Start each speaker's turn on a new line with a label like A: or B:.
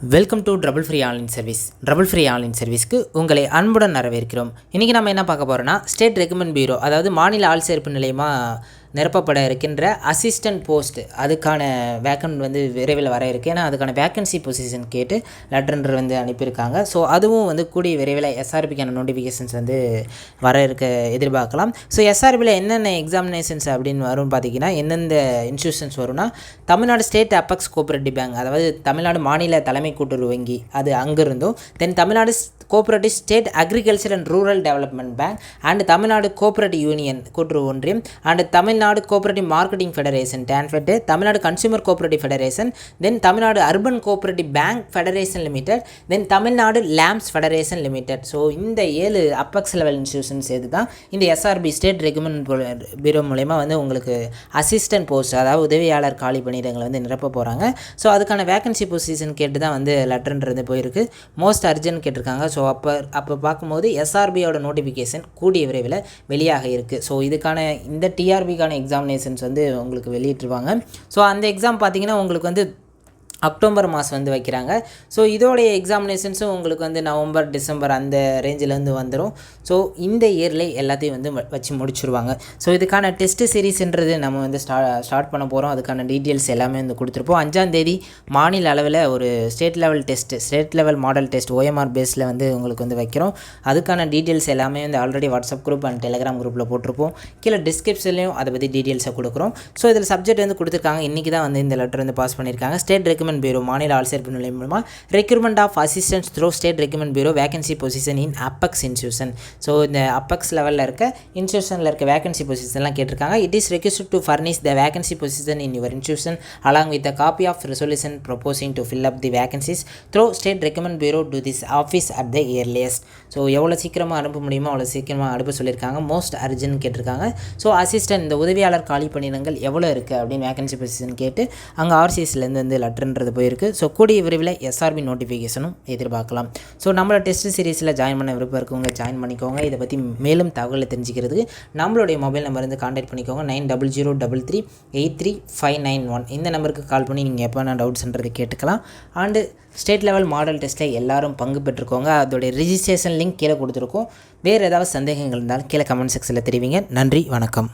A: Welcome to trouble free online service trouble free online சர்வீஸ்க்கு உங்களை அன்புடன் வரவேற்கிறோம். இன்றைக்கி நம்ம என்ன பார்க்க போகிறோம்னா ஸ்டேட் ரெக்கமெண்ட் பியூரோ அதாவது மாநில ஆள் சேர்ப்பு நிலையமாக நிரப்பப்பட இருக்கின்ற அசிஸ்டன்ட் போஸ்ட் அதுக்கான வேக்கன்ட் வந்து விரைவில் வர இருக்குது ஏன்னா அதுக்கான வேக்கன்சி பொசிஷன் கேட்டு லெட்டர் வந்து அனுப்பியிருக்காங்க. ஸோ அதுவும் வந்து கூடிய விரைவில் எஸ்ஆர்பிக்கான நோட்டிஃபிகேஷன்ஸ் வந்து வர இருக்க எதிர்பார்க்கலாம். ஸோ எஸ்ஆர்பியில் என்னென்ன எக்ஸாமினேஷன்ஸ் அப்படின்னு வரும் பார்த்தீங்கன்னா எந்தெந்த இன்ஸ்டியூஷன்ஸ் வரும்னா Tamil Nadu state apex cooperative bank அதாவது தமிழ்நாடு மாநில தலைமை கூட்டுறவு வங்கி அது அங்கிருந்தும் then Tamil Nadu cooperative state agriculture and rural development bank and Tamil Nadu cooperative union கூட்டுறவு ஒன்றியம் and Tamil Nadu cooperative marketing federation TANFED Tamil Nadu consumer cooperative federation then Tamil Nadu urban cooperative bank federation limited then Tamil Nadu LAMPS federation limited so இந்த ஏழு apex level institutions எது தான் இந்த SRP state recommend பீரோ மூலயமா வந்து உங்களுக்கு assistant post அதாவது உதவியாளர் காலி பணியிடங்களை வந்து நிரப்ப போகிறாங்க ஸோ அதுக்கான வேகன்சி பொசிஷன் கேட்டு தான் வந்து லெட்டர்ன்றது போயிருக்கு. மோஸ்ட் அர்ஜென்ட் கேட்டிருக்காங்க. ஸோ அப்போ அப்போ பார்க்கும்போது எஸ்ஆர்பியோட நோட்டிஃபிகேஷன் கூடிய விரைவில் வெளியாக இருக்குது ஸோ இதுக்கான இந்த டிஆர்பிக்கான எக்ஸாமினேஷன்ஸ் வந்து உங்களுக்கு வெளியிட்டிருவாங்க. ஸோ அந்த எக்ஸாம் பார்த்தீங்கன்னா உங்களுக்கு வந்து அக்டோபர் மாதம் வந்து வைக்கிறாங்க. ஸோ இதோடைய எக்ஸாமினேஷன்ஸும் உங்களுக்கு வந்து நவம்பர் டிசம்பர் அந்த ரேஞ்சிலேருந்து வந்துடும் ஸோ இந்த இயர்லேயே எல்லாத்தையும் வந்து வ- வச்சு முடிச்சுருவாங்க. ஸோ இதுக்கான டெஸ்ட் சீரீஸ்ன்றது நம்ம வந்து ஸ்டா ஸ்டார்ட் பண்ண போகிறோம் அதுக்கான டீட்டெயில்ஸ் எல்லாமே வந்து கொடுத்துருப்போம். அஞ்சாந்தேதி மாநில அளவில் ஒரு state level test state level model test OMR பேஸில் வந்து உங்களுக்கு வந்து வைக்கிறோம். அதுக்கான டீட்டெயில்ஸ் எல்லாமே வந்து already WhatsApp group and Telegram குரூப்பில் போட்டிருப்போம். கீழே டிஸ்கிரிப்ஷன்லேயும் அதை பற்றி டீட்டெயில்ஸை கொடுக்குறோம். ஸோ இதில் சப்ஜெக்ட் வந்து கொடுத்துருக்காங்க. இன்றைக்கி தான் வந்து இந்த லெட்டர் வந்து பாஸ் பண்ணியிருக்காங்க. ஸ்டேட் ரெக்கமெண்ட் பியூரோ மாநில ஆட்சியர் நிலை நிலையம் மூலமாக recruitment of assistants through state recruitment bureau vacancy position in apex institution so இந்த அப்பக்ஸ் லெவலில் இருக்க இன்ஸ்டியூஷனில் இருக்க வேகன்சி பொசிஷன்லாம் கேட்டிருக்காங்க. It is request to furnish the vacancy position in your institution along with the copy of resolution proposing to fill up the vacancies through state recommend bureau to this office at the earliest so எவ்வளோ சீக்கிரமாக அனுப்ப முடியுமோ அவ்வளோ சீக்கிரமாக அனுப்ப சொல்லியிருக்காங்க. Most urgent கேட்டிருக்காங்க. So assistant இந்த உதவியாளர் காலி பணியிடங்கள் எவ்வளோ இருக்குது அப்படின்னு வேகன்சி பொசிஷன் கேட்டு அங்கே ஆர்சிஎஸ்லேருந்து வந்து அப்படின்றது போயிருக்கு. ஸோ கூடிய விரைவில் எஸ்ஆர்பி நோட்டிஃபிகேஷனும் எதிர்பார்க்கலாம். ஸோ நம்மளோட டெஸ்ட் சீரிஸில் ஜாயின் பண்ண விருப்பம் இருக்கவங்க ஜாயின் பண்ணிக்கோங்க. இதை பற்றி மேலும் தகவலை தெரிஞ்சுக்கிறதுக்கு நம்மளுடைய மொபைல் நம்பர் வந்து காண்டாக்ட் பண்ணிக்கோங்க. Nine double zero double three eight three five nine one இந்த நம்பருக்கு கால் பண்ணி நீங்கள் எப்போ நான் டவுட்ஸ்ன்றது கேட்டுக்கலாம். அண்டு ஸ்டேட் லெவல் மாடல் டெஸ்ட்டில் எல்லாரும் பங்கு பெற்றுக்கோங்க அதோடைய ரிஜிஸ்ட்ரேஷன் லிங்க் கீழே கொடுத்துருக்கோம். வேறு ஏதாவது சந்தேகங்கள் இருந்தாலும் கீழே கமெண்ட் செக்ஷனில் தெரிவிங்க. நன்றி வணக்கம்.